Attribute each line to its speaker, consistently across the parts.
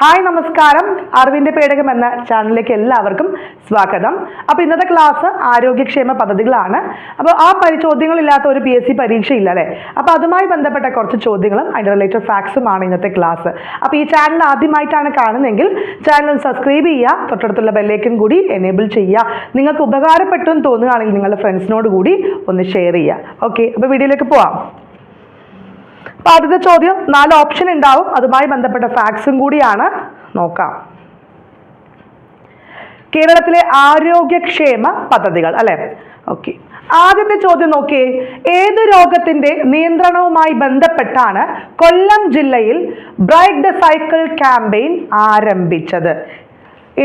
Speaker 1: Hi നമസ്കാരം. അറിവിന്റെ പേടകം എന്ന ചാനലിലേക്ക് എല്ലാവർക്കും സ്വാഗതം. അപ്പോൾ ഇന്നത്തെ ക്ലാസ് ആരോഗ്യക്ഷേമ പദ്ധതികളാണ്. അപ്പോൾ ആ ചോദ്യങ്ങളില്ലാത്ത ഒരു പി എസ് സി പരീക്ഷയില്ല അല്ലേ അപ്പോൾ അതുമായി ബന്ധപ്പെട്ട കുറച്ച് ചോദ്യങ്ങളും അതിന്റെ റിലേറ്റഡ് ഫാക്ട്സുമാണ് ഇന്നത്തെ ക്ലാസ് അപ്പോൾ ഈ ചാനൽ ആദ്യമായിട്ടാണ് കാണുന്നതെങ്കിൽ ചാനൽ സബ്സ്ക്രൈബ് ചെയ്യുക തൊട്ടടുത്തുള്ള ബെല്ലേക്കും കൂടി എനേബിൾ ചെയ്യുക. നിങ്ങൾക്ക് ഉപകാരപ്പെട്ടു എന്ന് തോന്നുകയാണെങ്കിൽ നിങ്ങളുടെ ഫ്രണ്ട്സിനോട് കൂടി ഒന്ന് ഷെയർ ചെയ്യുക. ഓക്കെ അപ്പോൾ വീഡിയോയിലേക്ക് പോവാം. അപ്പൊ ആദ്യത്തെ ചോദ്യം നാല് ഓപ്ഷൻ ഉണ്ടാവും. അതുമായി ബന്ധപ്പെട്ട ഫാക്ട്സും കൂടിയാണ്. നോക്കാം. കേരളത്തിലെ ആരോഗ്യക്ഷേമ പദ്ധതികൾ അല്ലെ? ഓക്കെ ആദ്യത്തെ ചോദ്യം നോക്കിയേ. ഏത് രോഗത്തിന്റെ നിയന്ത്രണവുമായി ബന്ധപ്പെട്ടാണ് കൊല്ലം ജില്ലയിൽ ബ്രേക്ക് ദ സൈക്കിൾ ക്യാമ്പയിൻ ആരംഭിച്ചത്?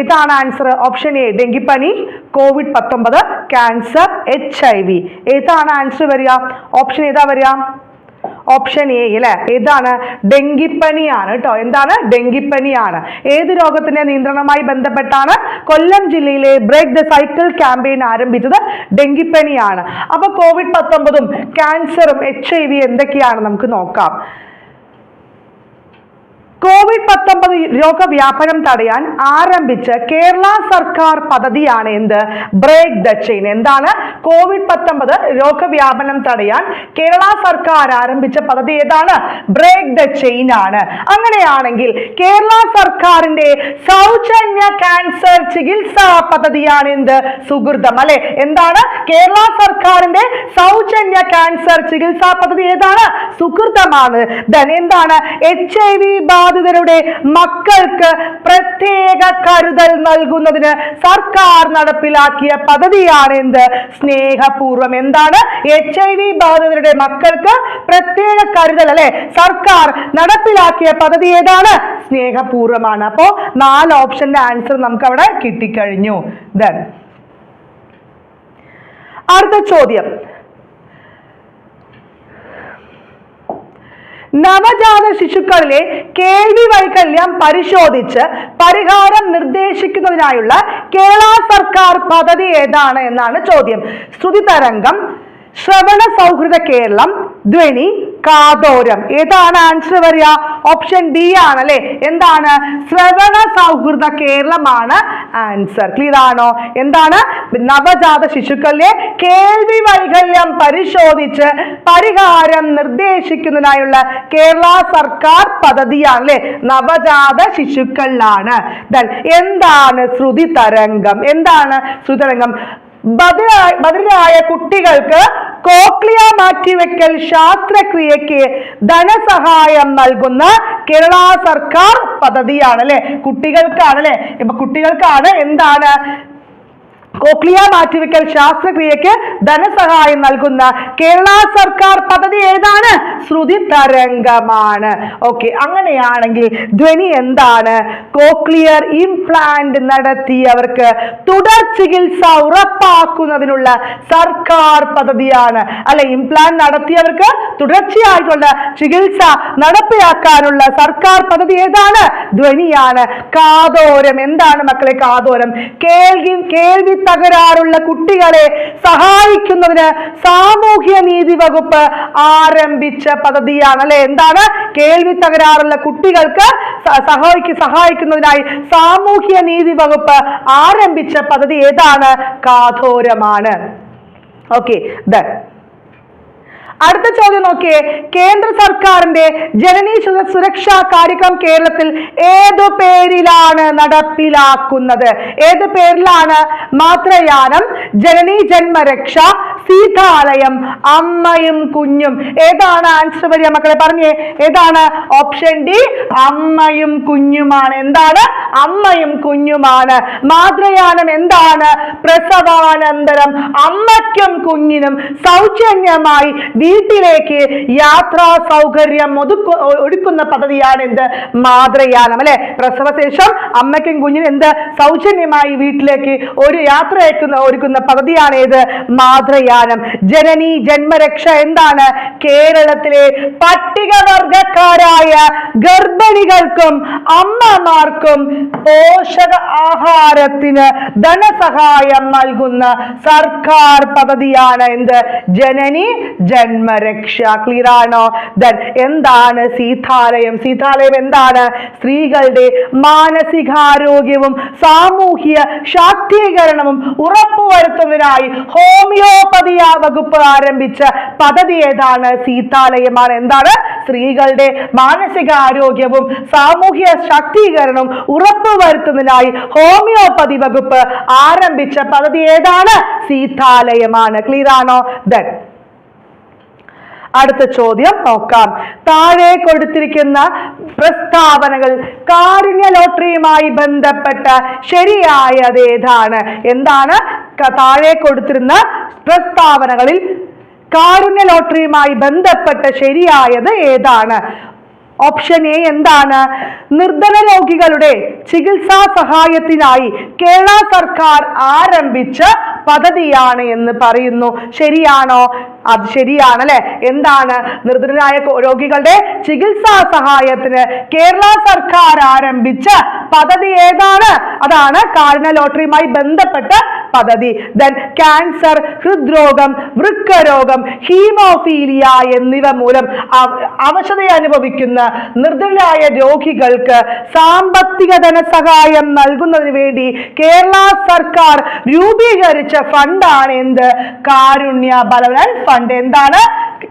Speaker 1: ഇതാണ് ആൻസർ ഓപ്ഷൻ എ ഡെങ്കിപ്പനി കോവിഡ് പത്തൊമ്പത് ക്യാൻസർ എച്ച് ഐ വി ഏതാണ് ആൻസർ വരിക? ഓപ്ഷൻ ഏതാ വരിക? ഓപ്ഷൻ എ അല്ലെ ഏതാണ് ഡെങ്കിപ്പനിയാണ് കേട്ടോ എന്താണ്? ഡെങ്കിപ്പനിയാണ്. ഏത് രോഗത്തിന്റെ നിയന്ത്രണവുമായി ബന്ധപ്പെട്ടാണ് കൊല്ലം ജില്ലയിലെ ബ്രേക്ക് ദ സൈക്കിൾ ക്യാമ്പയിൻ ആരംഭിച്ചത്? ഡെങ്കിപ്പനിയാണ്. അപ്പൊ കോവിഡ് പത്തൊമ്പതും ക്യാൻസറും എച്ച് ഐ വി എന്തൊക്കെയാണ് നമുക്ക് നോക്കാം. കോവിഡ് പത്തൊമ്പത് രോഗവ്യാപനം തടയാൻ ആരംഭിച്ച കേരള സർക്കാർ പദ്ധതിയാണ് എന്ത്? ബ്രേക്ക് ദ ചെയിൻ എന്താണ്? കോവിഡ് പത്തൊമ്പത് രോഗവ്യാപനം തടയാൻ കേരള സർക്കാർ ആരംഭിച്ച പദ്ധതി ഏതാണ്? ബ്രേക്ക് ദ ചെയിൻ ആണ്. അങ്ങനെയാണെങ്കിൽ കേരള സർക്കാരിന്റെ സൗജന്യ ക്യാൻസർ ചികിത്സാ പദ്ധതിയാണ് എന്ത്? സുഹൃതം അല്ലെ? എന്താണ്? കേരള സർക്കാരിന്റെ സൗജന്യ ക്യാൻസർ ചികിത്സാ പദ്ധതി ഏതാണ്? സുഹൃതമാണ്. എന്താണ്? എച്ച് ഐ വി ബാധിതരുടെ മക്കൾക്ക് പ്രത്യേക കരുതൽ നൽകുന്നതിന് സർക്കാർ നടപ്പിലാക്കിയ പദ്ധതിയാണ് എന്ത്? സ്നേഹപൂർവം എന്താണ്? എച്ച് ഐ വി ബാധിതരുടെ മക്കൾക്ക് പ്രത്യേക കരുതൽ അല്ലെ? സർക്കാർ നടപ്പിലാക്കിയ പദ്ധതി ഏതാണ്? സ്നേഹപൂർവമാണ് അപ്പോ നാല് ഓപ്ഷന്റെ ആൻസർ നമുക്ക് അവിടെ കിട്ടിക്കഴിഞ്ഞു. ദൻ അടുത്ത ചോദ്യം. നവജാത ശിശുക്കളിലെ കേൾവി വൈകല്യം പരിശോധിച്ച് പരിഹാരം നിർദ്ദേശിക്കുന്നതിനായുള്ള കേരള സർക്കാർ പദ്ധതി ഏതാണ് എന്നാണ് ചോദ്യം. ശ്രുതി തരംഗം ശ്രവണ സൗഹൃദ കേരളം ധ്വനി കാതോരം. ഏതാണ് ആൻസർ വരിക? ഓപ്ഷൻ ഡി ആണ് അല്ലെ എന്താണ്? ശ്രവണ സൗഹൃദ കേരളമാണ് ആൻസർ ക്ലിയർ ആണോ? എന്താണ്? നവജാത ശിശുക്കളിലെ കേൾവി വൈകല്യം പരിശോധിച്ച് പരിഹാരം നിർദ്ദേശിക്കുന്നതിനായുള്ള കേരള സർക്കാർ പദ്ധതിയാണ് അല്ലെ നവജാത ശിശുക്കളിലാണ്. എന്താണ് ശ്രുതി തരംഗം? എന്താണ് ശ്രുതി തരംഗം? ബദിരായ കുട്ടികൾക്ക് കോക്ലിയ മാറ്റിവെക്കൽ ശാസ്ത്രക്രിയക്ക് ധനസഹായം നൽകുന്ന കേരള സർക്കാർ പദ്ധതിയാണ് അല്ലെ കുട്ടികൾക്കാണ് അല്ലെ ഇപ്പൊ കുട്ടികൾക്കാണ് എന്താണ് കോക്ലിയ മാറ്റിവെക്കൽ ശാസ്ത്രക്രിയക്ക് ധനസഹായം നൽകുന്ന കേരള സർക്കാർ പദ്ധതി ഏതാണ്? ശ്രുതി തരംഗമാണ്. ഓക്കെ അങ്ങനെയാണെങ്കിൽ ധ്വനി എന്താണ്? കോക്ലിയർ ഇംപ്ലാന്റ് നടത്തിയവർക്ക് തുടർ ചികിത്സ ഉറപ്പാക്കുന്നതിനുള്ള സർക്കാർ പദ്ധതിയാണ്. അല്ലെ ഇംപ്ലാന്റ് നടത്തിയവർക്ക് തുടർച്ചയായിട്ടുള്ള ചികിത്സ നടപ്പിലാക്കാനുള്ള സർക്കാർ പദ്ധതി ഏതാണ്? ധ്വനിയാണ്. കാതോരം. എന്താണ് മക്കളെ കാതോരം? കേൾവി കേൾവി തകരാറുള്ള കുട്ടികളെ സഹായിക്കുന്നതിന് സാമൂഹ്യ നീതി വകുപ്പ് ആരംഭിച്ച പദ്ധതിയാണ് അല്ലെ? എന്താണ്? കേൾവി തകരാറുള്ള കുട്ടികൾക്ക് സഹായിക്ക് സഹായിക്ക സഹായിക്കുന്നതിനായി സാമൂഹ്യ നീതി വകുപ്പ് ആരംഭിച്ച പദ്ധതി ഏതാണ്? കാതോരമാണ് ഓക്കെ ദൻ അടുത്ത ചോദ്യം നോക്കിയേ. കേന്ദ്ര സർക്കാരിന്റെ ജനനീ സുര- സുരക്ഷാ കാര്യക്രമം കേരളത്തിൽ ഏതു പേരിലാണ് നടപ്പിലാക്കുന്നത്? ഏത് പേരിലാണ് മാത്രയാനം ജനനീ ജന്മരക്ഷ സീതാലയം അമ്മയും കുഞ്ഞും? ഏതാണ് ആൻസർ വരിക മക്കളെ? പറഞ്ഞേ. ഏതാണ് ഓപ്ഷൻ ഡി അമ്മയും കുഞ്ഞുമാണ്. എന്താണ്? അമ്മയും കുഞ്ഞുമാണ്. മാതൃയാനം എന്താണ്? പ്രസവാനന്തരം. അമ്മയ്ക്കും കുഞ്ഞിനും സൗജന്യമായി വീട്ടിലേക്ക് യാത്രാ സൗകര്യം ഒതുക്കു ഒരുക്കുന്ന പദ്ധതിയാണ് എന്ത് മാതൃയാനം അല്ലെ? പ്രസവശേഷം അമ്മയ്ക്കും കുഞ്ഞിനും എന്ത് സൗജന്യമായി വീട്ടിലേക്ക് ഒരു യാത്ര ഒരുക്കുന്ന പദ്ധതിയാണ് ഏത് മാതൃയാനം. ജനനി ജന്മരക്ഷ എന്താണ്? കേരളത്തിലെ പട്ടികവർഗക്കാരായ ഗർഭിണികൾക്കും അമ്മമാർക്കും പോഷക ആഹാരത്തിന് ധനസഹായം നൽകുന്ന സർക്കാർ പദ്ധതിയാണ് എന്ത്? ജനനി ജന്മരക്ഷ ക്ലിയർ ആണോ ദൻ എന്താണ് സീതാലയം? സീതാലയം എന്താണ്? സ്ത്രീകളുടെ മാനസികാരോഗ്യവും സാമൂഹ്യ ശാക്തീകരണവും ഉറപ്പുവരുത്തുന്നതിനായി ഹോമിയോപ്പതി വകുപ്പ് ആരംഭിച്ച പദ്ധതി ഏതാണ്? സീതാലയമാണ്. എന്താണ്? സ്ത്രീകളുടെ മാനസികാരോഗ്യവും സാമൂഹ്യ ശാക്തീകരണവും ഉറപ്പുവരുത്തുന്നതിനായി ഹോമിയോപതി വകുപ്പ് ആരംഭിച്ച പദ്ധതി ഏതാണ്? സീതാലയമാണ്. ക്ലിയർ ആണോ ദൻ അടുത്ത ചോദ്യം നോക്കാം. താഴെ കൊടുത്തിരിക്കുന്ന പ്രസ്താവനകൾ കാരുണ്യ ലോട്ടറിയുമായി ബന്ധപ്പെട്ട ശരിയായത് ഏതാണ് എന്താണ് താഴെ കൊടുത്തിരുന്ന പ്രസ്താവനകളിൽ കാരുണ്യ ലോട്ടറിയുമായി ബന്ധപ്പെട്ട ശരിയായത് ഏതാണ്? ഓപ്ഷൻ എ എന്താണ്? നിർധന രോഗികളുടെ ചികിത്സാ സഹായത്തിനായി കേരള സർക്കാർ ആരംഭിച്ച പദ്ധതിയാണ് എന്ന് പറയുന്നു. ശരിയാണോ? അത് ശരിയാണല്ലേ? എന്താണ്? നിർധനരായ രോഗികളുടെ ചികിത്സാ സഹായത്തിന് കേരള സർക്കാർ ആരംഭിച്ച പദ്ധതി ഏതാണ്? അതാണ് കാരുണ്യ ലോട്ടറിയുമായി ബന്ധപ്പെട്ട പദ്ധതി. ദെൻ ക്യാൻസർ ഹൃദ്രോഗം വൃക്കരോഗം ഹീമോഫീലിയ എന്നിവ മൂലം അവ- അവശത അനുഭവിക്കുന്ന നിർധനരായ രോഗികൾക്ക് സാമ്പത്തിക ധനസഹായം നൽകുന്നതിന് വേണ്ടി കേരള സർക്കാർ രൂപീകരിച്ച ഫണ്ടാണ് എന്ത്? കാരുണ്യ ബലവൻ ഫണ്ട്. എന്താണ്?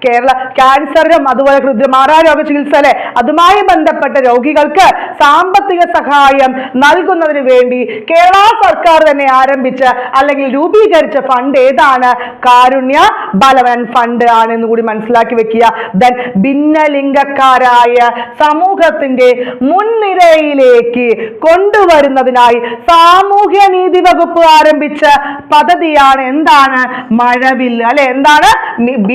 Speaker 1: കേരള ക്യാൻസറിനും അതുപോലെ മാറാരോഗ ചികിത്സ അല്ലെ? അതുമായി ബന്ധപ്പെട്ട രോഗികൾക്ക് സാമ്പത്തിക സഹായം നൽകുന്നതിന് വേണ്ടി കേരള സർക്കാർ തന്നെ ആരംഭിച്ച അല്ലെങ്കിൽ രൂപീകരിച്ച ഫണ്ട് ഏതാണ്? കാരുണ്യ ബലവൻ ഫണ്ട് ആണെന്ന് കൂടി മനസ്സിലാക്കി വെക്കുക. ദെൻ ഭിന്നലിംഗക്കാരായ സമൂഹത്തിന്റെ മുൻനിരയിലേക്ക് കൊണ്ടുവരുന്നതിനായി സാമൂഹ്യ നീതി വകുപ്പ് ആരംഭിച്ച പദ്ധതിയാണ് എന്താണ്? മഴവില്ല്. അല്ലെ? എന്താണ്? മി-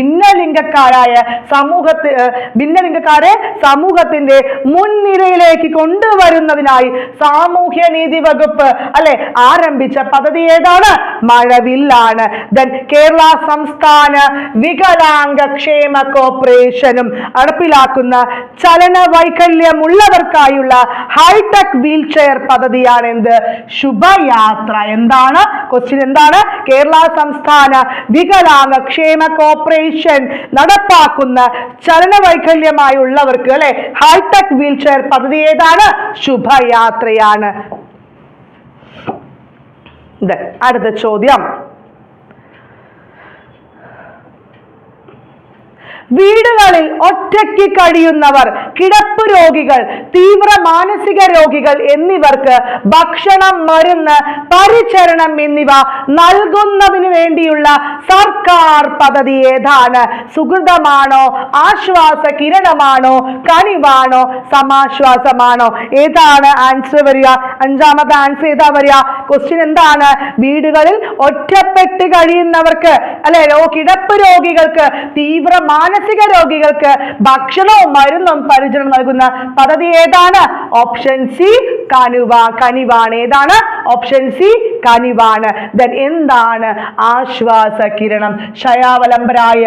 Speaker 1: ഭിന്നലിംഗക്കാരായ സമൂഹത്തെ ഭിന്നലിംഗക്കാരെ സമൂഹത്തിന്റെ മുൻനിരയിലേക്ക് കൊണ്ടുവരുന്നതിനായി സാമൂഹ്യ നീതി വകുപ്പ് അല്ലെ ആരംഭിച്ച പദ്ധതി ഏതാണ്? മഴവില്ലാണ്. ദെൻ കേരള സംസ്ഥാന വികലാംഗ ക്ഷേമ കോർപ്പറേഷനും നടപ്പിലാക്കുന്ന ചലന വൈകല്യമുള്ളവർക്കായുള്ള ഹൈടെക് വീൽ ചെയർ പദ്ധതിയാണ് എന്ത് ശുഭയാത്ര എന്താണ്? ക്വസ്റ്റ്യൻ എന്താണ്? കേരള സംസ്ഥാന വികലാംഗ ക്ഷേമ കോർപ്പറേഷൻ നടപ്പാക്കുന്ന ചലന വൈകല്യമായുള്ളവർക്ക് അല്ലെ? ഹൈടെക് വീൽ ചെയർ പദ്ധതി ഏതാണ്? ശുഭയാത്രയാണ്. അടുത്ത ചോദ്യം. വീടുകളിൽ ഒറ്റയ്ക്ക് കഴിയുന്നവർ കിടപ്പ് രോഗികൾ തീവ്ര മാനസിക രോഗികൾ എന്നിവർക്ക് ഭക്ഷണം മരുന്ന് പരിചരണം എന്നിവ നൽകുന്നതിന് വേണ്ടിയുള്ള സർക്കാർ പദ്ധതി ഏതാണ്? സുഹൃതമാണോ ആശ്വാസ കിരണമാണോ? കനിവാണോ? സമാശ്വാസമാണോ? ഏതാണ് ആൻസർ വരിക? അഞ്ചാമത്തെ ആൻസർ ഏതാ വരിക? ക്വസ്റ്റ്യൻ എന്താണ്? വീടുകളിൽ ഒറ്റപ്പെട്ട് കഴിയുന്നവർക്ക് അല്ലെ? കിടപ്പ് രോഗികൾക്ക് തീവ്ര മാനസിക രോഗികൾക്ക് ഭക്ഷണവും മരുന്നും പരിചരണം നൽകുന്ന പദ്ധതി ഏതാണ്? ഓപ്ഷൻ സി കനുവ കനിവാണ്. ഏതാണ്? Option C കനിവാണ്. ദെൻ എന്താണ്? ആശ്വാസ കിരണം. ക്ഷയാവലംബരായ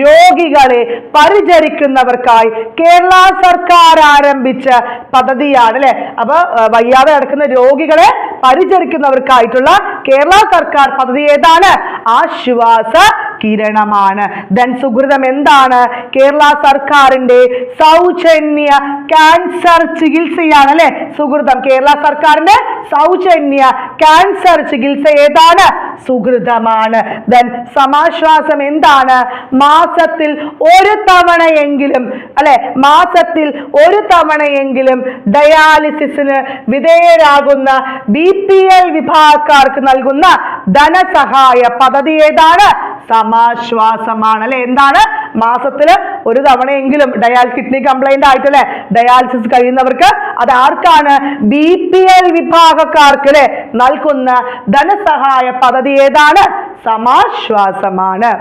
Speaker 1: രോഗികളെ പരിചരിക്കുന്നവർക്കായി കേരള സർക്കാർ ആരംഭിച്ച പദ്ധതിയാണ് അല്ലെ? അപ്പൊ വയ്യാതെ കിടക്കുന്ന രോഗികളെ പരിചരിക്കുന്നവർക്കായിട്ടുള്ള കേരള സർക്കാർ പദ്ധതി ഏതാണ്? ആശ്വാസ കിരണമാണ്. ദൻ സുഹൃതം എന്താണ്? കേരള സർക്കാരിന്റെ സൗജന്യ ക്യാൻസർ ചികിത്സയാണ് അല്ലെ? സുഹൃതം കേരള സർക്കാരിന്റെ സൗജന്യ ക്യാൻസർ ചികിത്സ ഏതാണ്? സുഹൃതമാണ് ദൻ സമാശ്വാസം എന്താണ്? മാസത്തിൽ ഒരു തവണയെങ്കിലും അല്ലെ? മാസത്തിൽ ഒരു തവണയെങ്കിലും ഡയാലിസിസിന് വിധേയരാകുന്ന ബി പി എൽ വിഭാഗക്കാർക്ക് നൽകുന്ന ധനസഹായ പദ്ധതി ഏതാണ്? സമാശ്വാസമാണ് അല്ലെ? എന്താണ്? മാസത്തിൽ ഒരു തവണയെങ്കിലും ഡയാൽ കിഡ്നി കംപ്ലൈന്റ് ആയിട്ടല്ലേ? ഡയാലിസിസ് കഴിയുന്നവർക്ക് അത് ആർക്കാണ്? ബി പി എൽ വിഭാഗക്കാർക്ക് നൽകുന്ന ധനസഹായ പദ്ധതി ഏതാണ്? സമാശ്വാസമാണ്.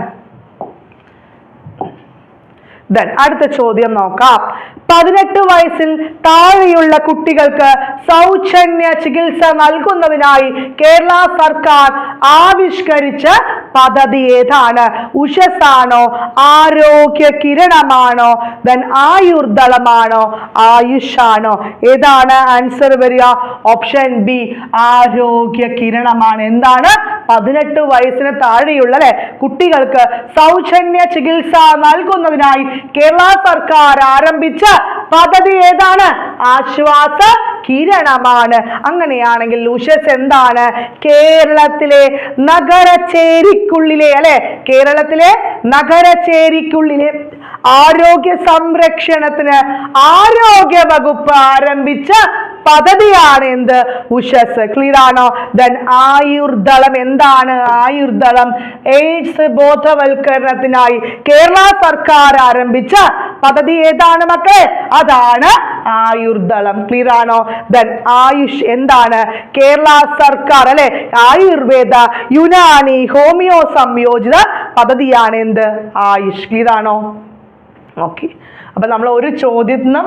Speaker 1: അടുത്ത ചോദ്യം നോക്കാം. പതിനെട്ട് വയസ്സിൽ താഴെയുള്ള കുട്ടികൾക്ക് സൗജന്യ ചികിത്സ നൽകുന്നതിനായി കേരള സർക്കാർ ആവിഷ്കരിച്ച പദ്ധതി ഏതാണ്? ഉഷസാണോ? ആരോഗ്യ കിരണമാണോ? ദെൻ ആയുർദളമാണോ? ആയുഷാണോ? ഏതാണ് ആൻസർ വരിക? ഓപ്ഷൻ ബി ആരോഗ്യ കിരണമാണ്. എന്താണ്? പതിനെട്ട് വയസ്സിന് താഴെയുള്ള അല്ലെ? കുട്ടികൾക്ക് സൗജന്യ ചികിത്സ നൽകുന്നതിനായി കേരള സർക്കാർ ആരംഭിച്ച പദ്ധതി ഏതാണ്? ആശ്വാസ കിരണമാണ്. അങ്ങനെയാണെങ്കിൽ ലൂഷ്യസ് എന്താണ്? കേരളത്തിലെ നഗരചേരിക്കുള്ളിലെ അല്ലെ? കേരളത്തിലെ നഗരചേരിക്കുള്ളിലെ ആരോഗ്യ സംരക്ഷണത്തിന് ആരോഗ്യ വകുപ്പ് ആരംഭിച്ച പദ്ധതിയാണ് എന്ത്? ഉഷസ്. ക്ലിയർ ആണോ? ദെൻ ആയുർദളം എന്താണ്? ആയുർദളം. എയ്ഡ്സ് ബോധവൽക്കരണത്തിനായി കേരള സർക്കാർ ആരംഭിച്ച പദ്ധതി ഏതാണ് മക്കളെ? അതാണ് ആയുർദളം. ക്ലിയർ ആണോ? ദെൻ ആയുഷ് എന്താണ്? കേരള സർക്കാർ അല്ലെ? ആയുർവേദ യുനാനി ഹോമിയോ സംയോജിത പദ്ധതിയാണ് എന്ത്? ആയുഷ്. ക്ലിയർ ആണോ? ഓക്കെ അപ്പൊ നമ്മൾ ഒരു ചോദ്യത്തിനും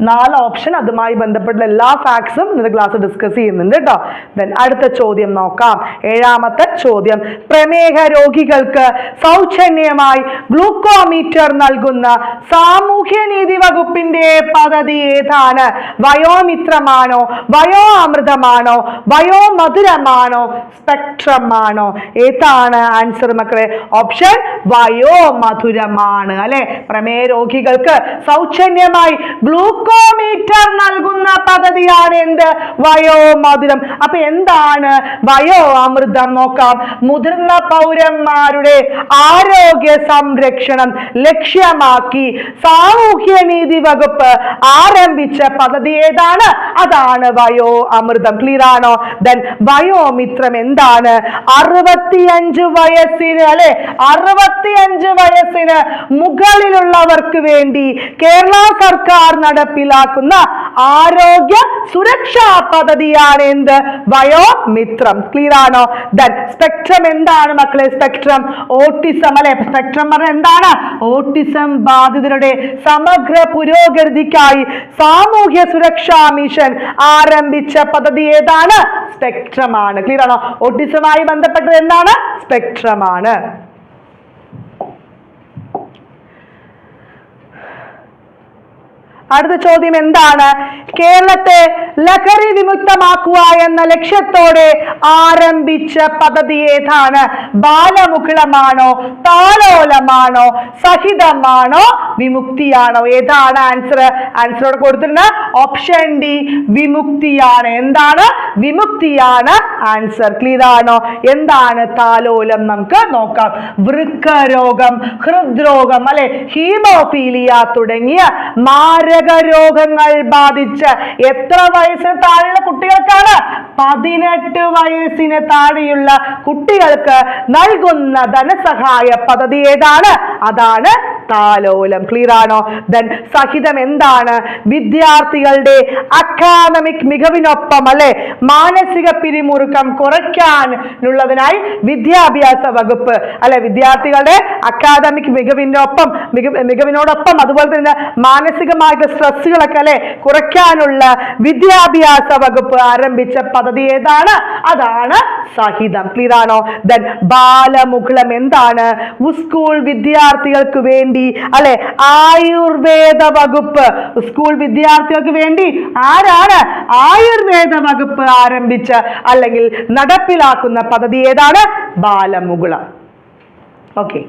Speaker 1: നാല് ഓപ്ഷൻ അതുമായി ബന്ധപ്പെട്ട എല്ലാ ഫാക്ട്സും ഇന്നത്തെ ക്ലാസ് ഡിസ്കസ് ചെയ്യുന്നുണ്ട് കേട്ടോ ദെൻ അടുത്ത ചോദ്യം നോക്കാം. ഏഴാമത്തെ ചോദ്യം. പ്രമേഹ രോഗികൾക്ക് സൗജന്യമായി ഗ്ലൂക്കോമീറ്റർ നൽകുന്ന സാമൂഹ്യനീതി വകുപ്പിന്റെ പദ്ധതി ഏതാണ്? വയോമിത്രമാണോ? വയോ അമൃതമാണോ വയോ മധുരമാണോ സ്പെക്ട്രം ആണോ? ഏതാണ് ആൻസർ മക്കളെ? ഓപ്ഷൻ വയോ മധുരമാണ് അല്ലെ? പ്രമേഹ രോഗികൾക്ക് സൗജന്യമായി ഗ്ലൂക്കോമീറ്റർ നൽകുന്ന പദ്ധതിയാണ് എന്ത്? വയോ മധുരം അപ്പൊ എന്താണ് വയോ അമൃതം നോക്കാം. മുതിർന്ന പൗരന്മാരുടെ ആരോഗ്യ സംരക്ഷണം ലക്ഷ്യമാക്കി സാമൂഹ്യ നീതി വകുപ്പ് ആരംഭിച്ച പദ്ധതി ഏതാണ്? അതാണ് വയോ അമൃതം ക്ലിയർ ആണോ? ദെൻ വയോമിത്രം എന്താണ്? അറുപത്തിയഞ്ച് വയസ്സിന് അല്ലെ? അറുപത്തിയഞ്ച് വയസ്സിന് മുകളിലുള്ളവർക്ക് വേണ്ടി കേരള സർക്കാർ നടപ്പിലാക്കുന്ന ആരോഗ്യ സുരക്ഷാ പദ്ധതിയാണ് എന്ത്? വയോമിത്രം. ക്ലിയർ ആണോ? സ്പെക്ട്രം എന്താണ് മക്കളെ? സ്പെക്ട്രം ഓട്ടിസം അല്ലെ? സ്പെക്ട്രം പറഞ്ഞ എന്താണ്? ഓട്ടിസം ബാധിതരുടെ സമഗ്ര പുരോഗതിക്കായി സാമൂഹ്യ സുരക്ഷാ മിഷൻ ആരംഭിച്ച പദ്ധതി ഏതാണ്? സ്പെക്ട്രമാണ് ക്ലിയർ ആണോ? ഓട്ടിസമായി ബന്ധപ്പെട്ടത് എന്താണ്? സ്പെക്ട്രം ആണ്. അടുത്ത ചോദ്യം എന്താണ്? കേരളത്തെ ലഹരി വിമുക്തമാക്കുക എന്ന ലക്ഷ്യത്തോടെ ആരംഭിച്ച പദ്ധതി ഏതാണ്? ബാലമുകുളമാണോ താലോലമാണോ സഹിതമാണോ വിമുക്തിയാണോ? ഏതാണ് ആൻസർ ആൻസറോട് കൊടുത്തിരുന്ന ഓപ്ഷൻ ഡി വിമുക്തിയാണ്. എന്താണ്? വിമുക്തിയാണ് ആൻസർ ക്ലിയർ ആണോ? എന്താണ് താലോലം നമുക്ക് നോക്കാം. വൃക്ക രോഗം ഹൃദ്രോഗം അല്ലെ ഹീമോഫീലിയ തുടങ്ങിയ മാരക രോഗങ്ങൾ ബാധിച്ച് എത്ര വയസ്സിന് താഴെയുള്ള കുട്ടികൾക്കാണ് പതിനെട്ട് വയസ്സിന് താഴെയുള്ള കുട്ടികൾക്ക് നൽകുന്ന ധനസഹായ പദ്ധതി ഏതാണ്? അതാണ് താലോലം. ക്ലിയർ ആണോ? ദെൻ സഹിതം എന്താണ്? വിദ്യാർത്ഥികളുടെ അക്കാദമിക് മികവിനൊപ്പം അല്ലെ? മാനസിക പിരിമുറുക്കം കുറയ്ക്കാനുള്ളതിനായി വിദ്യാഭ്യാസ വകുപ്പ് അല്ലെ? വിദ്യാർത്ഥികളുടെ അക്കാദമിക് മികവിനൊപ്പം മിക മികവിനോടൊപ്പം അതുപോലെ തന്നെ മാനസികമായിട്ട് സ്ട്രെസ്സുകളൊക്കെ അല്ലെ കുറയ്ക്കാനുള്ള വിദ്യാഭ്യാസ വകുപ്പ് ആരംഭിച്ച പദ്ധതി ഏതാണ്? അതാണ് സഹിതം. ക്ലിയർ ആണോ? ദെൻ ബാലമുകുളം എന്താണ്? സ്കൂൾ വിദ്യാർത്ഥികൾക്ക് വേണ്ടി അല്ലെ? ആയുർവേദ വകുപ്പ്. സ്കൂൾ വിദ്യാർത്ഥികൾക്ക് വേണ്ടി ആരാണ് ആയുർവേദ വകുപ്പ് ആരംഭിച്ച അല്ലെങ്കിൽ നടപ്പിലാക്കുന്ന പദ്ധതി ഏതാണ്? ബാലമുകുളം. ഓക്കെ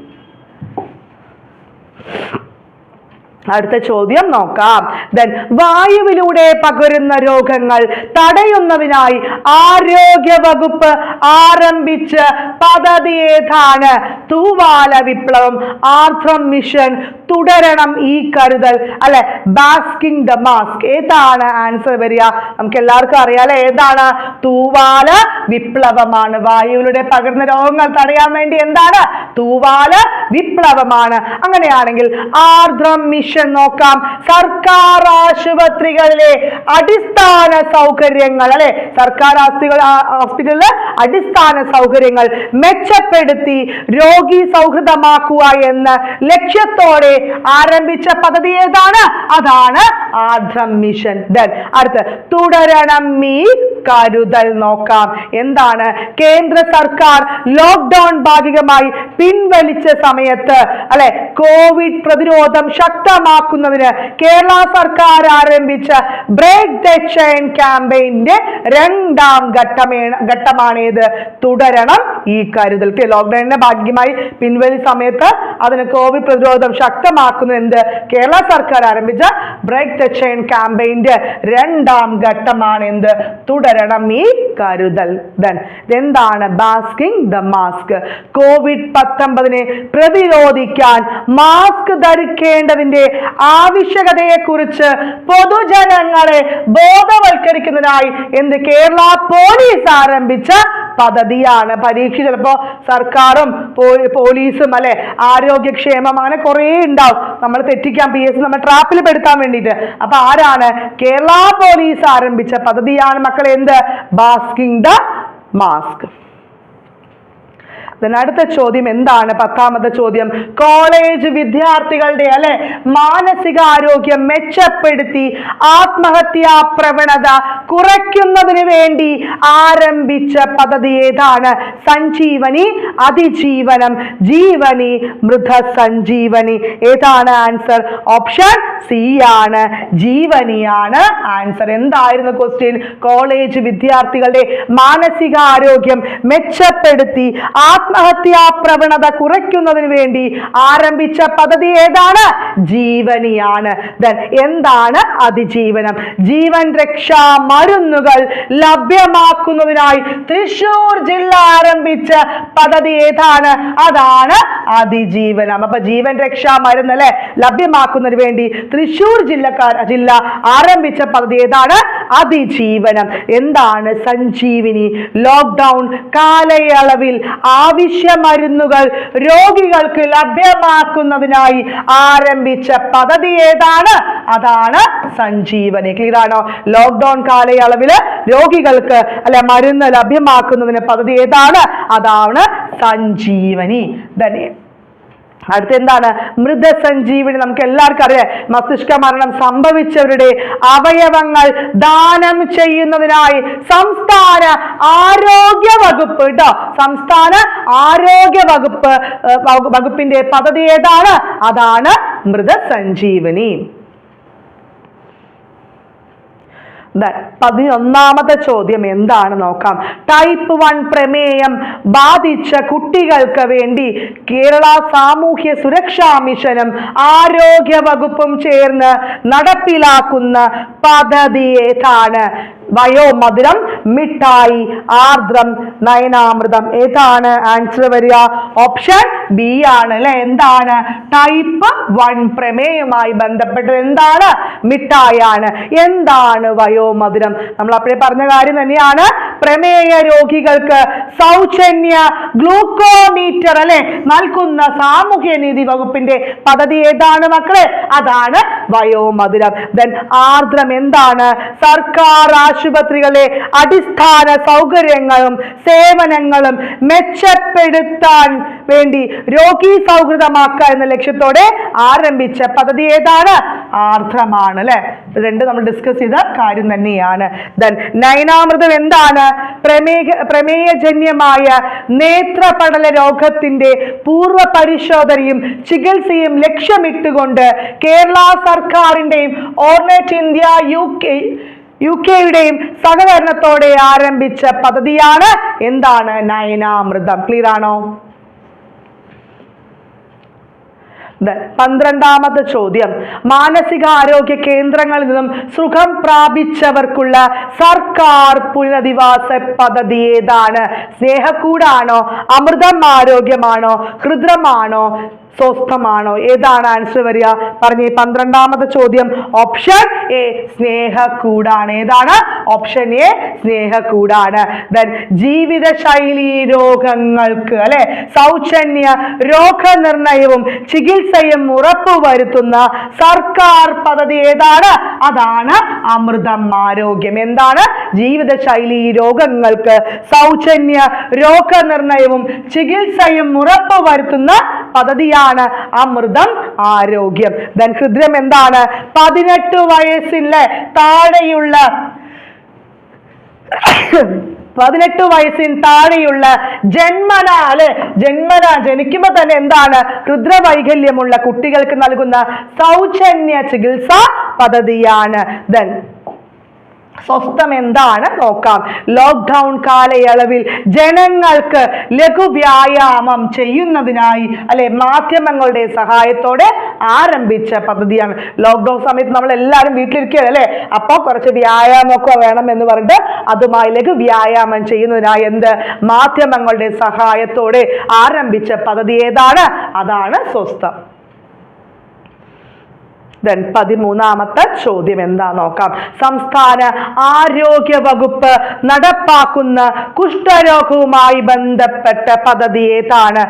Speaker 1: അടുത്ത ചോദ്യം നോക്കാം. ദെൻ വായുവിലൂടെ പകരുന്ന രോഗങ്ങൾ തടയുന്നതിനായി ആരോഗ്യ വകുപ്പ് ആരംഭിച്ച പദ്ധതി ഏതാണ്? തൂവാല വിപ്ലവം ആർദ്രം മിഷൻ തുടരണം ഈ കരുതൽ അല്ലെ? ബാസ്കിംഗ് ദ മാസ്ക് ഏതാണ് ആൻസർ വരിക? നമുക്ക് എല്ലാവർക്കും അറിയാലോ ഏതാണ്? തൂവാല വിപ്ലവമാണ്. വായുവിലൂടെ പകരുന്ന രോഗങ്ങൾ തടയാൻ വേണ്ടി എന്താണ്? തൂവാല വിപ്ലവമാണ്. അങ്ങനെയാണെങ്കിൽ ആർദ്രം മിഷൻ മിഷൻ നോക്കാം. സർക്കാർ ആശുപത്രികളിലെ അടിസ്ഥാന സൗകര്യങ്ങൾ അല്ലെ? സർക്കാർ ആസ്തികൾ ഹോസ്പിറ്റലിലെ അടിസ്ഥാന സൗകര്യങ്ങൾ മെച്ചപ്പെടുത്തി രോഗി സൗഹൃദമാക്കുക എന്ന ലക്ഷ്യത്തോടെ ആരംഭിച്ച പദ്ധതി ഏതാണ്? അതാണ് ആർദ്രം മിഷൻ. ദൻ അടുത്ത് തുടരണം ഈ കരുതൽ നോക്കാം. എന്താണ്? കേന്ദ്ര സർക്കാർ ലോക്ക്ഡൌൺ ഭാഗികമായി പിൻവലിച്ച സമയത്ത് അല്ലെ? കോവിഡ് പ്രതിരോധം ശക്തമാക്കുന്നതിന് കേരള സർക്കാർ ആരംഭിച്ച ബ്രേക്ക് ദ ചെയിൻ ക്യാമ്പയിന്റെ രണ്ടാം ഘട്ടമേ ഘട്ടമാണേത്. തുടരണം ഈ കരുതൽ. ലോക്ക്ഡൌണിന്റെ ഭാഗ്യമായി പിൻവലി സമയത്ത് അതിന് കോവിഡ് പ്രതിരോധം ശക്തമാക്കുന്ന എന്ത്? കേരള സർക്കാർ ആരംഭിച്ച ബ്രേക്ക് ദ ചെയിൻ ക്യാമ്പയിന്റെ രണ്ടാം ഘട്ടമാണ് എന്ത് തുടരണം ഈ കരുതൽ. ദൻ എന്താണ് ബാസ്കിംഗ് ദ മാസ്ക്. കോവിഡ് പത്തൊമ്പതിനെ പ്രതിരോധിക്കാൻ മാസ്ക് ധരിക്കേണ്ടതിന്റെ ആവശ്യകതയെ കുറിച്ച് പൊതുജനങ്ങളെ ബോധവൽക്കരിക്കുന്നതിനായി എന്ത് കേരള പോലീസ് ആരംഭിച്ച പദ്ധതിയാണ്. പരീക്ഷ ചിലപ്പോ സർക്കാരും പോലീസും അല്ലെ ആരോഗ്യക്ഷേമം അങ്ങനെ കുറേ ഉണ്ടാവും. നമ്മൾ തെറ്റിക്കാൻ പി എസ് നമ്മൾ ട്രാപ്പിൽ പെടുത്താൻ വേണ്ടിയിട്ട്. അപ്പൊ ആരാണ് കേരള പോലീസ് ആരംഭിച്ച പദ്ധതിയാണ്? മക്കളെ എന്ത്? ബാസ്കിംഗ് ദ മാസ്ക് അടുത്ത ചോദ്യം എന്താണ്? പത്താമത്തെ ചോദ്യം കോളേജ് വിദ്യാർത്ഥികളുടെ അല്ലെ മാനസികാരോഗ്യം മെച്ചപ്പെടുത്തി ആത്മഹത്യാ പ്രവണത കുറയ്ക്കുന്നതിന് വേണ്ടി ആരംഭിച്ച പദ്ധതി ഏതാണ്? സഞ്ജീവനി അതിജീവനം ജീവനി മൃത സഞ്ജീവനി ഏതാണ് ആൻസർ ഓപ്ഷൻ സി ആണ് ജീവനിയാണ് ആൻസർ എന്തായിരുന്നു ക്വസ്റ്റ്യൻ കോളേജ് വിദ്യാർത്ഥികളുടെ മാനസികാരോഗ്യം മെച്ചപ്പെടുത്തി ആത്മഹത്യാ പ്രവണത കുറയ്ക്കുന്നതിന് വേണ്ടി ആരംഭിച്ച പദ്ധതി ഏതാണ്? ജീവനിയാണ്. എന്താണ് അതിജീവനം? ജീവൻ രക്ഷാ മരുന്നുകൾ ലഭ്യമാക്കുന്നതിനായി തൃശൂർ ജില്ല ആരംഭിച്ച പദ്ധതി ഏതാണ്? അതാണ് അതിജീവനം. അപ്പൊ ജീവൻ രക്ഷാ മരുന്ന് അല്ലെ ലഭ്യമാക്കുന്നതിന് വേണ്ടി തൃശൂർ ജില്ലക്കാർ ജില്ല ആരംഭിച്ച പദ്ധതി ഏതാണ്? അതിജീവനം. എന്താണ് സഞ്ജീവിനി? ലോക്ക്ഡൗൺ കാലയളവിൽ ആവശ്യ മരുന്നുകൾ രോഗികൾക്ക് ലഭ്യമാക്കുന്നതിനായി ആരംഭിച്ച പദ്ധതി ഏതാണ്? അതാണ് സഞ്ജീവനി. ക്ലിയർ ആണോ ലോക്ക്ഡൌൺ കാലയളവിൽ രോഗികൾക്ക് അല്ലെ മരുന്ന് ലഭ്യമാക്കുന്നതിന് പദ്ധതി ഏതാണ്? അതാണ് സഞ്ജീവനി. തന്നെ അടുത്ത എന്താണ് മൃതസഞ്ജീവനി നമുക്ക് എല്ലാവർക്കും അറിയാം. മസ്തിഷ്ക മരണം സംഭവിച്ചവരുടെ അവയവങ്ങൾ ദാനം ചെയ്യുന്നതിനായി സംസ്ഥാന ആരോഗ്യ വകുപ്പ് കേട്ടോ സംസ്ഥാന ആരോഗ്യ വകുപ്പ് വകുപ്പിന്റെ പദ്ധതി ഏതാണ്? അതാണ് മൃതസഞ്ജീവനി പതിനൊന്നാമത്തെ ചോദ്യം എന്താണ് നോക്കാം. ടൈപ്പ് വൺ പ്രമേയം ബാധിച്ച കുട്ടികൾക്ക് വേണ്ടി കേരള സാമൂഹ്യ സുരക്ഷാ മിഷനും ആരോഗ്യ വകുപ്പും ചേർന്ന് നടപ്പിലാക്കുന്ന പദ്ധതി ഏതാണ് വയോമധുരം മിഠായി ആർദ്രം നയനാമൃതം. ഏതാണ് ആൻസർ വരിക? ഓപ്ഷൻ ബി ആണ് അല്ലെ? എന്താണ്? ടൈപ്പ് വൺ പ്രമേയമായി ബന്ധപ്പെട്ടത് എന്താണ്? മിഠായാണ്. എന്താണ് വയോമധുരം? നമ്മൾ അപ്പോഴേ പറഞ്ഞ കാര്യം തന്നെയാണ്. പ്രമേയ രോഗികൾക്ക് സൗജന്യ ഗ്ലൂക്കോമീറ്റർ അല്ലെ? നൽകുന്ന സാമൂഹ്യ നീതി വകുപ്പിന്റെ പദ്ധതി ഏതാണ് മക്കളെ? അതാണ് വയോമധുരം. ദെൻ ആർദ്രം എന്താണ്? സർക്കാർ ആശുപത്രികളിലെ അടിസ്ഥാന സൗകര്യങ്ങളും സേവനങ്ങളും മെച്ചപ്പെടുത്താൻ വേണ്ടി രോഗി സൗഹൃദമാക്കുക എന്ന ലക്ഷ്യത്തോടെ ആരംഭിച്ച പദ്ധതി ഏതാണ്? ആർദ്രമാണ് അല്ലെ? രണ്ട് നമ്മൾ ഡിസ്കസ് ചെയ്ത കാര്യം തന്നെയാണ്. ദൻ നയനാമൃതം എന്താണ്? പ്രമേഹ പ്രമേയജന്യമായ നേത്രപടല രോഗത്തിന്റെ പൂർവ പരിശോധനയും ചികിത്സയും ലക്ഷ്യമിട്ടുകൊണ്ട് കേരള സർക്കാരിന്റെയും ഓർണറ്റ് ഇന്ത്യ യു കെ യു കെയുടെയും സഹകരണത്തോടെ ആരംഭിച്ച പദ്ധതിയാണ് എന്താണ് നയനാമൃതം. ക്ലിയർ ആണോ? പന്ത്രണ്ടാമത്തെ ചോദ്യം. മാനസികാരോഗ്യ കേന്ദ്രങ്ങളിൽ നിന്നും സുഖം പ്രാപിച്ചവർക്കുള്ള സർക്കാർ പുനരധിവാസ പദ്ധതി ഏതാണ്? സ്നേഹക്കൂടാണോ? അമൃതം ആരോഗ്യമാണോ? ഹൃദ്രമാണോ? സ്വസ്ഥമാണോ? ഏതാണ് ആൻസർ വരിക? പറഞ്ഞേ പന്ത്രണ്ടാമത്തെ ചോദ്യം ഓപ്ഷൻ എ സ്നേഹക്കൂടാണ്. ഏതാണ്? Option A സ്നേഹക്കൂടാണ്. ദെൻ ജീവിതശൈലി രോഗങ്ങൾക്ക് അല്ലെ? സൗജന്യ രോഗനിർണയവും ചികിത്സയും ഉറപ്പുവരുത്തുന്ന സർക്കാർ പദ്ധതി ഏതാണ്? അതാണ് അമൃതം ആരോഗ്യം എന്താണ്? ജീവിതശൈലി രോഗങ്ങൾക്ക് സൗജന്യ രോഗനിർണയവും ചികിത്സയും ഉറപ്പുവരുത്തുന്ന പദ്ധതിയാണ് അമൃതം ആരോഗ്യം. ദെൻ ഹൃദ്രം എന്താണ്? പതിനെട്ട് വയസ്സിലെ താഴെയുള്ള പതിനെട്ട് വയസ്സിന് താഴെയുള്ള ജന്മന അല്ലെ ജന്മന ജനിക്കുമ്പോൾ തന്നെ എന്താണ്? ഹൃദ്രവൈകല്യമുള്ള കുട്ടികൾക്ക് നൽകുന്ന സൗജന്യ ചികിത്സാ പദ്ധതിയാണ്. ദെൻ സ്വസ്ഥം എന്താണ് നോക്കാം. ലോക്ക്ഡൗൺ കാലയളവിൽ ജനങ്ങൾക്ക് ലഘു വ്യായാമം ചെയ്യുന്നതിനായി അല്ലെ മാധ്യമങ്ങളുടെ സഹായത്തോടെ ആരംഭിച്ച പദ്ധതിയാണ്. ലോക്ക്ഡൗൺ സമയത്ത് നമ്മൾ എല്ലാവരും വീട്ടിലിരിക്കുകയാണ് അല്ലെ? അപ്പോൾ കുറച്ച് വ്യായാമമൊക്കെ വേണം എന്ന് പറഞ്ഞിട്ട് അതുമായി ലഘു വ്യായാമം ചെയ്യുന്നതിനായി എന്ത്? മാധ്യമങ്ങളുടെ സഹായത്തോടെ ആരംഭിച്ച പദ്ധതി ഏതാണ്? അതാണ് സ്വസ്ഥം. ദെൻ പതിമൂന്നാമത്തെ ചോദ്യം എന്താ നോക്കാം. സംസ്ഥാന ആരോഗ്യ വകുപ്പ് നടപ്പാക്കുന്ന കുഷ്ഠരോഗവുമായി ബന്ധപ്പെട്ട പദ്ധതി ഏതാണ്?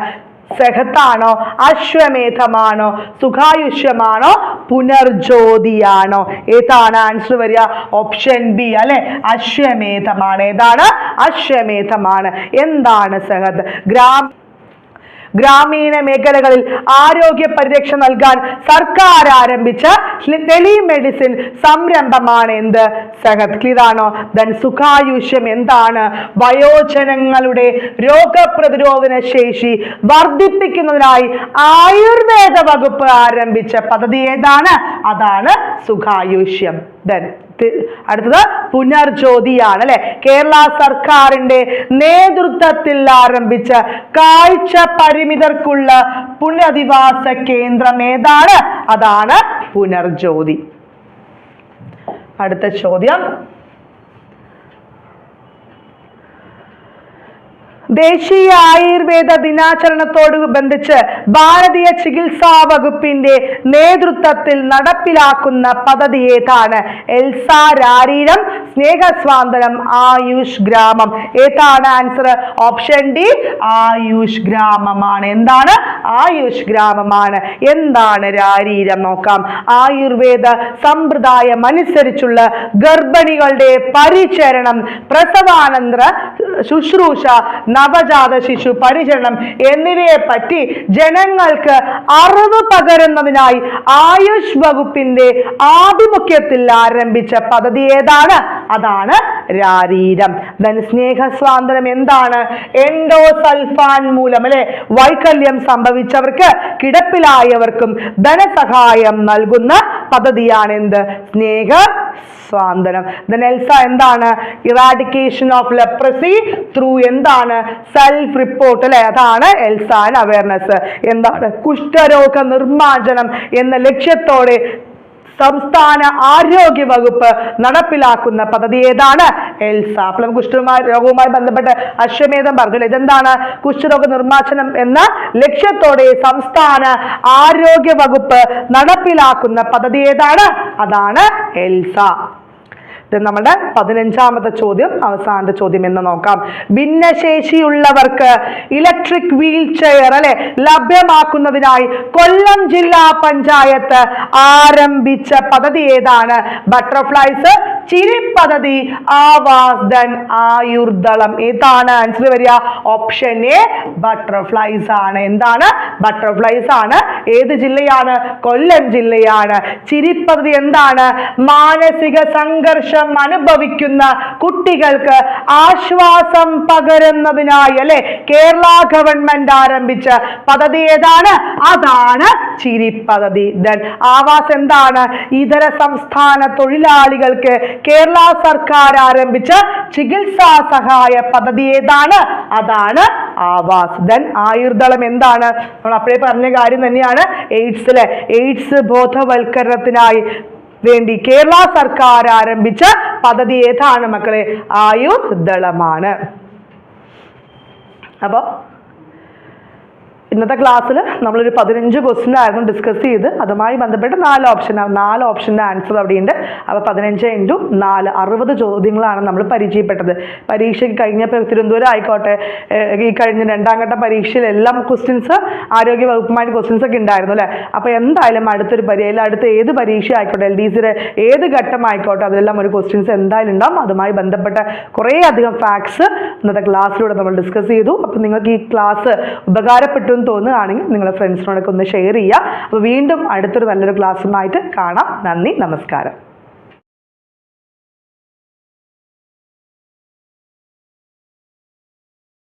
Speaker 1: സെഹത്താണോ അശ്വമേധമാണോ സുഖായുഷ്യമാണോ പുനർജ്യോതിയാണോ? ഏതാണ് ആൻസർ വരിക? ഓപ്ഷൻ ബി അല്ലെ? അശ്വമേധമാണ്. ഏതാണ്? അശ്വമേധമാണ്. എന്താണ് സെഹത്ത് ഗ്രാം ഗ്രാമീണ മേഖലകളിൽ ആരോഗ്യ പരിരക്ഷ നൽകാൻ സർക്കാർ ആരംഭിച്ച ടെലിമെഡിസിൻ സംരംഭമാണ് എന്ത്? സഹത് ക്ലിയർ ആണോ ദൻ സുഖായുഷ്യം എന്താണ്? വയോജനങ്ങളുടെ രോഗപ്രതിരോധന ശേഷി വർദ്ധിപ്പിക്കുന്നതിനായി ആയുർവേദ വകുപ്പ് ആരംഭിച്ച പദ്ധതി ഏതാണ്? അതാണ് സുഖായുഷ്യം. ദൻ അടുത്തത് പുനർജ്യോതിയാണ് അല്ലെ? കേരള സർക്കാരിന്റെ നേതൃത്വത്തിൽ ആരംഭിച്ച കാഴ്ച പരിമിതർക്കുള്ള പുനരധിവാസ കേന്ദ്രം ഏതാണ്? അതാണ് പുനർജ്യോതി. അടുത്ത ചോദ്യം. ദേശീയ ആയുർവേദ ദിനാചരണത്തോട് ബന്ധിച്ച് ഭാരതീയ ചികിത്സാ വകുപ്പിന്റെ നേതൃത്വത്തിൽ നടപ്പിലാക്കുന്ന പദ്ധതി ഏതാണ്? എൽസ രാരീരം സ്നേഹസ്വാന്തനം ആയുഷ് ഗ്രാമം. ഏതാണ് ആൻസർ ഓപ്ഷൻ ഡി ആയുഷ് ഗ്രാമമാണ്. എന്താണ്? ആയുഷ് ഗ്രാമമാണ്. എന്താണ് രാരീരം നോക്കാം. ആയുർവേദ സമ്പ്രദായം അനുസരിച്ചുള്ള ഗർഭിണികളുടെ പരിചരണം പ്രസവാനന്തര ശുശ്രൂഷ നവജാത ശിശു പരിചരണം എന്നിവയെ പറ്റി ജനങ്ങൾക്ക് അറിവ് പകരുന്നതിനായി ആയുഷ് വകുപ്പിന്റെ ആഭിമുഖ്യത്തിൽ ആരംഭിച്ച പദ്ധതി ഏതാണ്? അതാണ് രാരീരം. ദൻ സ്നേഹസ്വാന്തരം എന്താണ്? എൻഡോസൾഫാൻ മൂലം അല്ലെ? വൈകല്യം സംഭവിച്ചവർക്ക് കിടപ്പിലായവർക്കും ധനസഹായം നൽകുന്ന പദ്ധതിയാണ് എന്ത് സ്നേഹ സ്വാന്തനം ദൻ എൽസ എന്താണ്? ഇറാഡിക്കേഷൻ ഓഫ് ലെപ്രസി ത്രൂ എന്താണ്? സെൽഫ് റിപ്പോർട്ട് അല്ലെ? അതാണ് എൽസാൻ അവയർനെസ് എന്താണ്? കുഷ്ഠരോഗ നിർമ്മാർജനം എന്ന ലക്ഷ്യത്തോടെ സംസ്ഥാന ആരോഗ്യ വകുപ്പ് നടപ്പിലാക്കുന്ന പദ്ധതി ഏതാണ്? എൽസ. അപ്പോൾ നമുക്ക് കുഷ്ഠരോഗ രോഗവുമായി ബന്ധപ്പെട്ട് അശ്വമേധം പറഞ്ഞു ഇതെന്താണ്? കുഷ്ഠരോഗ നിർമ്മാർജനം എന്ന ലക്ഷ്യത്തോടെ സംസ്ഥാന ആരോഗ്യ വകുപ്പ് നടപ്പിലാക്കുന്ന പദ്ധതി ഏതാണ്? അതാണ് എൽസ. നമ്മുടെ പതിനഞ്ചാമത്തെ ചോദ്യം അവസാനത്തെ ചോദ്യം എന്ന് നോക്കാം. ഭിന്നശേഷിയുള്ളവർക്ക് ഇലക്ട്രിക് വീൽ ചെയർ അല്ലെ ലഭ്യമാക്കുന്നതിനായി കൊല്ലം ജില്ലാ പഞ്ചായത്ത് ആരംഭിച്ച പദ്ധതി ഏതാണ്? ബട്ടർഫ്ലൈസ് ചിരി പദ്ധതി ആവാസ് ദൻ ആയുർദളം. ഏതാണ്? ആൻസർ വരിക ഓപ്ഷൻ എ ബട്ടർഫ്ലൈസ് ആണ്. എന്താണ്? ബട്ടർഫ്ലൈസ് ആണ്. ഏത് ജില്ലയാണ്? കൊല്ലം ജില്ലയാണ്. ചിരി പദ്ധതി എന്താണ്? മാനസിക സംഘർഷം അനുഭവിക്കുന്ന കുട്ടികൾക്ക് ആശ്വാസം പകരുന്നതിനായി അല്ലെ? കേരള ഗവൺമെന്റ് ആരംഭിച്ച പദ്ധതി ഏതാണ്? അതാണ് ചിരി പദ്ധതി. ആവാസ് എന്താണ്? ഇതര സംസ്ഥാന തൊഴിലാളികൾക്ക് കേരള സർക്കാർ ആരംഭിച്ച ചികിത്സാ സഹായ പദ്ധതി ഏതാണ്? അതാണ് ആവാസ്. ദൻ ആയുർദളം എന്താണ്? നമ്മൾ അപ്പോഴേ പറഞ്ഞ കാര്യം തന്നെയാണ്. എയ്ഡ്സിലെ എയ്ഡ്സ് ബോധവൽക്കരണത്തിനായി വേണ്ടി കേരള സർക്കാർ ആരംഭിച്ച പദ്ധതി ഏതാണ് മക്കളെ? ആയുർദളമാണ്. അപ്പോൾ ഇന്നത്തെ ക്ലാസ്സിൽ നമ്മളൊരു പതിനഞ്ച് ക്വസ്റ്റ്യൻ ആയിരുന്നു ഡിസ്കസ് ചെയ്ത്. അതുമായി ബന്ധപ്പെട്ട് നാല് ഓപ്ഷൻ നാല് ഓപ്ഷന്റെ ആൻസർ അവിടെയുണ്ട് അപ്പോൾ പതിനഞ്ച് ഇന്റു നാല് അറുപത് ചോദ്യങ്ങളാണ് നമ്മൾ പരിചയപ്പെട്ടത്. പരീക്ഷയ്ക്ക് കഴിഞ്ഞപ്പോൾ തിരുവനന്തപുരം ആയിക്കോട്ടെ. ഈ കഴിഞ്ഞ രണ്ടാം ഘട്ട പരീക്ഷയിലെല്ലാം ക്വസ്റ്റ്യൻസ് ആരോഗ്യ വകുപ്പുമായിട്ട് ക്വസ്റ്റ്യൻസ് ഒക്കെ ഉണ്ടായിരുന്നു അല്ലേ? അപ്പോൾ എന്തായാലും അടുത്തൊരു പരീക്ഷയിൽ അടുത്ത ഏത് പരീക്ഷ ആയിക്കോട്ടെ എൽ ഡി സിയുടെ ഏത് ഘട്ടമായിക്കോട്ടെ അതിലെല്ലാം ഒരു ക്വസ്റ്റ്യൻസ് എന്തായാലും ഉണ്ടാവും. അതുമായി ബന്ധപ്പെട്ട കുറേ അധികം ഫാക്ട്സ് ഇന്നത്തെ ക്ലാസ്സിലൂടെ നമ്മൾ ഡിസ്കസ് ചെയ്തു. അപ്പോൾ നിങ്ങൾക്ക് ഈ ക്ലാസ് ഉപകാരപ്പെട്ടു എന്ന് തോന്നുകയാണെങ്കിൽ നിങ്ങളുടെ ഫ്രണ്ട്സിനോടൊക്കെ ഒന്ന് ഷെയർ ചെയ്യുക. അപ്പോൾ വീണ്ടും അടുത്തൊരു നല്ലൊരു ക്ലാസ്സുമായിട്ട് കാണാം. നന്ദി നമസ്കാരം.